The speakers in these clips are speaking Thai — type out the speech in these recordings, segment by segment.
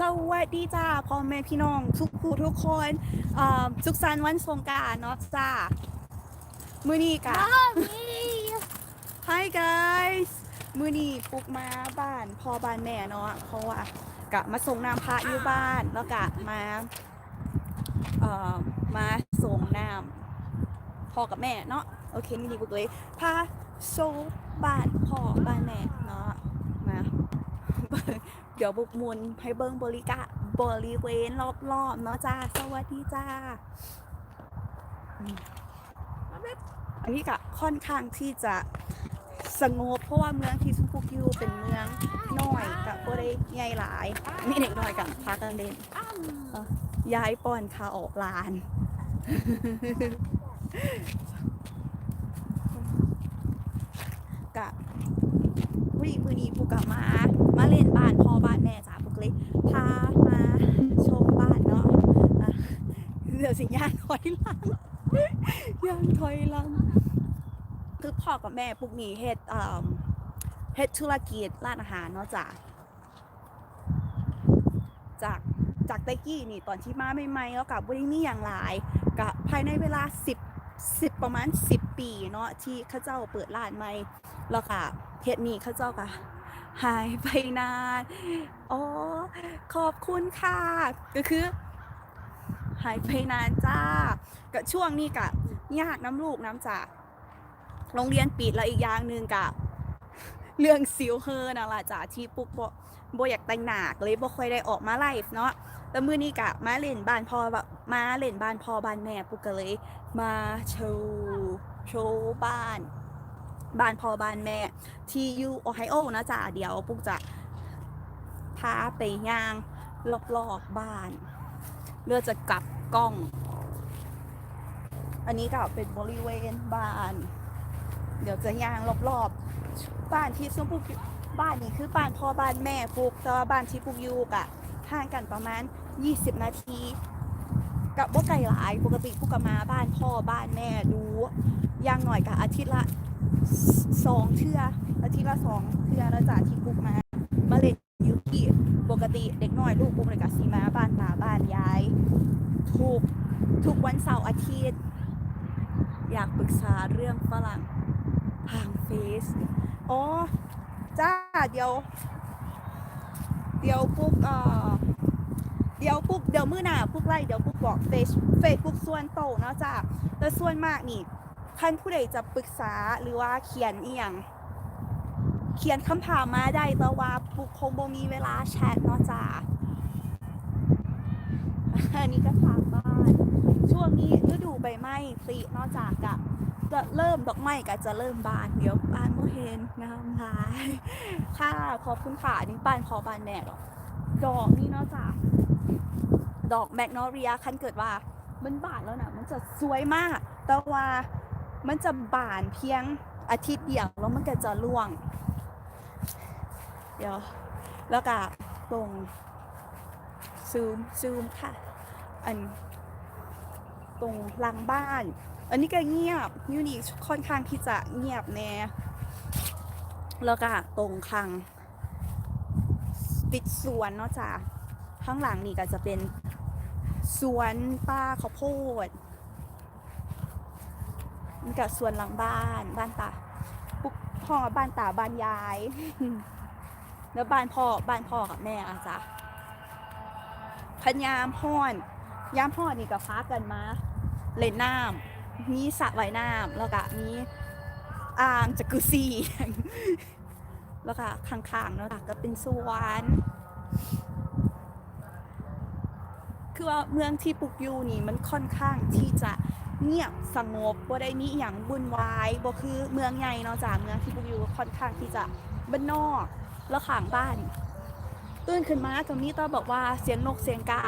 สวัสดีจ้าพ่อแม่พี่น้อง ทุกผู้ทุกคนเอ่อสุขสันต์วันสงกรารเนาะจ้ามือนี้กะ Hi guys มือนี้ปลุกมาบ้านพ่อบ้านแม่เนาะเพราะว่ากะมาส่งน้ำพระอยู่บ้านแล้วกะมาเอ่อมาส่งน้ำพ่อกับแม่เนาะโอเคนี่ดีบุกเลยพาโซบ้านพ่อบ้านแม่เนาะมา เดี๋ยวบุกมุนให้เบิ้งบริกะบริเวณรอบๆเนาะจ้า สวัสดีจ้าอันนี้ก็ค่อนข้างที่จะสงบเพราะว่าเมืองที่ซุมพุกอยู่เป็นเมืองน้อยกับก็ได้ใหญ่หลายมีเด็กน้อยกันพากันเล่นย้ายป้อนข้าออกลานกะวิมืนีปุกกะมา มาเล่นบ้านพ่อบ้านแม่จ้าปุกเลยพามาชมบ้านเนาะอะเดี๋ยว สิย่างถอยหลังย่างถอยหลังคือพ่อกับแม่ปุกนี่เฮ็ดอ่าเฮ็ดธุรกิจร้านอาหารเนาะจ้าจากจากไตกี้นี่ตอนที่มาใหม่ๆแล้วกับบริมีอย่างหลายกับภายในเวลา 10 10 ประมาณ 10 ปีเนาะที่ข้าเจ้าเปิดร้านใหม่แล้วค่ะเฮ็ดนี่เขาเจ้าก็หายไปนาน อ๋อ ขอบคุณค่ะ ก็คือ หายไปนานจ้าก็ช่วงนี้กะยากน้ำลูกน้ำจากโรงเรียนปิดแล้วอีกอย่างหนึ่งกะเรื่องซิวเฮอร์นะล่ะจ้าที่ปุ๊กบ่บ่อยากแต่งหนักเลยโบ่ค่อยได้ออกมาไลฟ์เนาะแต่มื้อนี้กะมาเล่นบ้านพ่อแบบมาเล่นบ้านพ่อบ้านแม่ปุ๊กก็เลยมาโชว์โชว์บ้าน บ้านพ่อบ้านแม่ที่อยู่โอไฮโอนะจ๊ะเดี๋ยวปุ๊กจะพาไปย่างรอบๆบ้าน เลือจะกลับกล้อง อันนี้ก็เป็นบริเวณบ้าน เดี๋ยวจะย่างรอบๆ บ้านที่ซุ่มปุ๊กบ้านนี้คือบ้านพ่อบ้านแม่ปุ๊กแต่ว่าบ้านที่ปุ๊กอยู่กะห่างกันประมาณ 20 นาทีกับว่าไกลหลายปกติปุ๊กกมาบ้านพ่อบ้านแม่ดูอย่างหน่อยกับอาทิตย์ละสองเทื่ออาทิตย์ละสองเทื่อแล้วจากที่ปุ๊กมามาเล่นี่ปกติเด็กน้อยลูกปุ๊กเลยกับซีมาบ้านตาบ้านยายทุกทุกวันเสาร์อาทิตย์ อยากปรึกษาเรื่องฝรั่งทางเฟซอ๋อจ้าเดี๋ยว เดี๋ยวปุ๊กเอ่อเดี๋ยวปุ๊กเดี๋ยวมื้อหน้าปุ๊กไล่เดี๋ยวปุ๊กบอกเฟซเฟซปุ๊กส่วนโตเนาะจ้าแต่ส่วนมากนี่ท่านผู้ใดจะปรึกษาหรือว่าเขียนเอียง เขียนคำถามมาได้แต่ว่าปุกคงบ่มีเวลาแชทเนาะจ้าอันนี้ก็ทางบ้าน ช่วงนี้ฤดูใบไม้ผลิเนอกจากกะจะเริ่มดอกไม้ก็จะเริ่มบานเดี๋ยวบานโมเห็นงามหลายค่ะขอบคุณค่ะอันนี่บานพอบานแม่หรอกดอกนี่เนาะจ้าดอกแมกโนเรียคันเกิดว่ามันบานแล้วนะมันจะสวยมาก แต่ว่ามันจะบานเพียงอาทิตย์เดียวแล้วมันก็จะร่วง ดี๋ยวแล้วก็ลงซูมซูมค่ะ อัน ตรงหลังบ้าน อันนี้ก็เงียบยูนี่ค่อนข้างที่จะเงียบแน่แล้วก็ตรงข้างติดสวนเนาะจ้ะข้างหลังนี่ก็จะเป็นสวนป้าข้าวโพดนี่กับสวนหลังบ้านบ้านตาปุ๊กพ่อบ้านตาบ้านยาย แล้วบ้านพ่อบ้านพ่อกับแม่อะจ้ะพยามห้อนยามห้อนนี่กับฟ้ากันมาเล่นน้ำมีสระว่ายน้ำแล้วก็มีอ่างจักรุซีแล้วก็ข้างๆเนาะจ้ะก็เป็นสวนคือว่าเมืองที่ปุกยูนี่มันค่อนข้างที่จะเงียบสงบบ่ได้มีอย่างวุ่นวายบ่คือเมืองใหญ่เนาะจ้ะเมืองที่บุกยูค่อนข้างที่จะ บ้านนอก แล้วข้างบ้าน ตื่นขึ้นมาก็มีต้อบอกว่าเสียงนกเสียงกา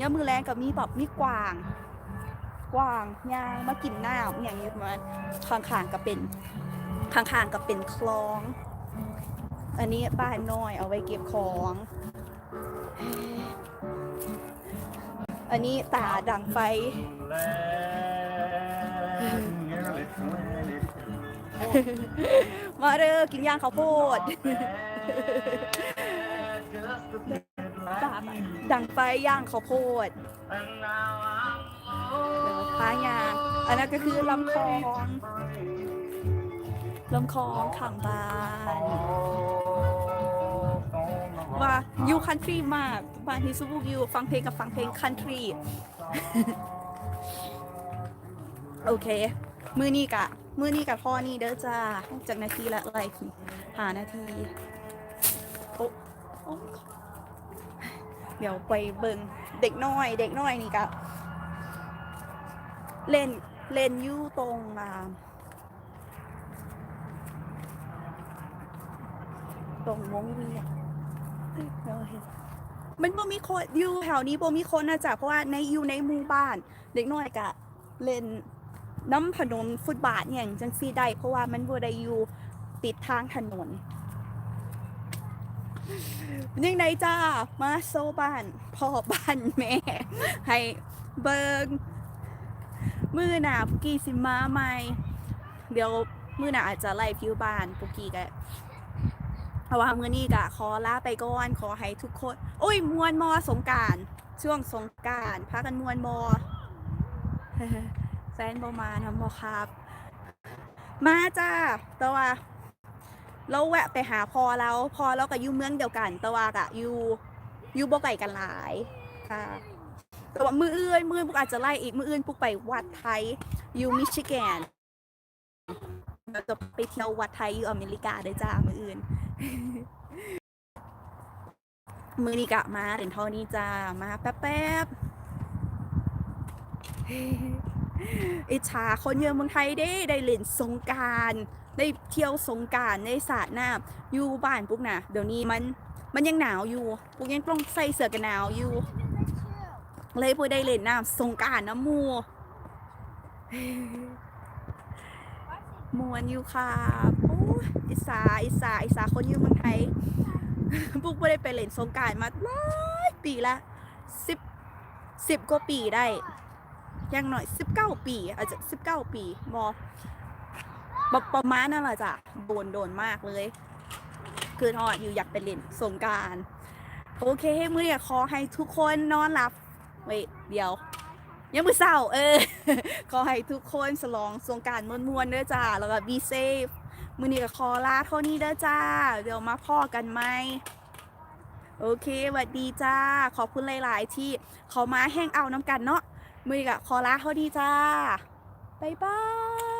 ยามมือแรงก็มีแบบมีกวาง กวางยางมากินน้ำอย่างนี้มาข้างๆก็เป็นข้างๆก็เป็นคลอง อันนี้บ้านน้อยเอาไว้เก็บของ อันนี้ตาดังไฟ มาเด้อกินย่างข้าวโพดเตามมาดังไฟย่างข้าวโพดเดี๋ยวพายางอันนั้นก็คือลำคลองลำคลองขังบ้านว่ายูคันทรีมากบ้านที่ซูบุกยูฟังเพลงกับฟังเพลงคันทรีโอเค มือนี้กะ มือนี้กับพ่อนี่เด้อจ้าจากนาทีละอะไรหานาทีโอ้เดี๋ยวไปเบิงเด็กน้อย เด็กน้อยนี่กะเล่นเล่นยู่ตรงอ่าตรงวงเวียนเราเห็นมันบ่มีคนอยู่แถวนี้บ่มีคนนะจ๊ะเพราะว่าในอยู่ในหมู่บ้าน เด็กน้อยกะเล่น น้ำถนนฟุตบาทอย่างจังซี่ได้ เพราะว่ามันบ่ได้อยู่ติดทางถนนยังไงจ้า มาโซบ้านพ่อบ้านแม่ ให้เบิงมือหนาปุกกี้สิมาใหม่ เดี๋ยวมือหนาอาจจะไล่พิวบ้านปุกกี้ก็เพราะว่ามือนี้ก็ขอลาไปก่อนขอให้ทุกคน โอ้ยมวนมอสงการ ช่วงสงการพากันมวนมอ แฟนบมาทำบอครับ มาจ้าต่ว่าเราแวะไปหาพอแล้วพอเราก็อยู่เมืองเดียวกันต่ว่ากะอยู่อยู่บ่ไก่กันหลายค่ะแต่ว่ามืออื่นมืออื่นพวกอาจจะไล่อีกมืออื่นพวกไปวัดไทยอยู่มิชิแกนเราจะไปเที่ยววัดไทยอยู่อเมริกาเด้อจ้ามืออื่น มือนี้กะมาเห็นเท่านี้จ้ามาแป๊บ อิจฉาคนเยือะเมืองไทยได้ได้เล่นสงการได้เที่ยวสงการได้สาดน้ำอยู่บ้านปุ๊กนะเดี๋ยวนี้มันมันยังหนาวอยู่ปุ๊กยังต้องใส่เสื้อกันหนาวอยู่ เลยปุ๊กได้เล่นน้ำสงการน้ำมูมวนอยู่ค่ะโอ้อิสาอิสาอิสาคนอยู่เมืองไทยปุ๊กไม่ได้ไปเล่นสงการมาหลายปีละสิบสิบกว่าปีได้ ยังหน่อยสิบเก้าปี อาจจะสิบเก้าปีบอประประมาณนั่นแหละจ้ะโดนโดนมากเลย คือทอดอยู่อยากไปเล่นสงการโอเคมืออยากขอให้ทุกคนนอนหลับเว้ยเดี๋ยว ยังมือเศร้า เออ ขอให้ทุกคนสลองสงการมวนๆเด้อจ้าแล้วก็ be safe มือนี้ก็ขอลาเท่านี้เด้อจ้า เดี๋ยวมาพ่อกันไหมโอเคสวัสดีจ้า ขอบคุณหลาย ๆ ที่เขามาแห้งเอาน้ำกันเนาะ มือนี้ก็ขอลาเท่านี้จ้า บ๊ายบาย